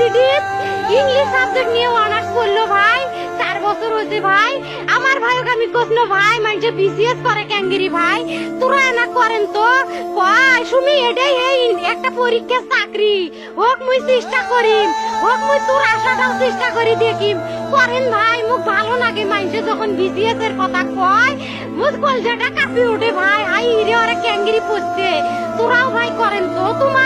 রুকে English subject নিয়ে honours করল ভাই, চার বছর হয়েছে ভাই। আমার ভাইকে আমি কখনো ভাই মানুষে বিসিএস করে ক্যাঙ্গিরি ভাই। তোরা না করেন তো। কয় শুনি, এটাই এই একটা পরীক্ষা চাকরি। হোক মুই চেষ্টা করিম, হোক মুই তোর আশাটাও চেষ্টা করি দেখিম। করেন ভাই, মুখ ভালো লাগে মানুষে যখন বিসিএস এর কথা কয়। মুখ কলজাটা কাঁপি ওঠে ভাই। হাই রে ওরা ক্যাঙ্গিরি পড়ছে তোরাও ভাই করেন তো মেদা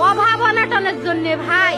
অভাব অনাটনের জন্য ভাই।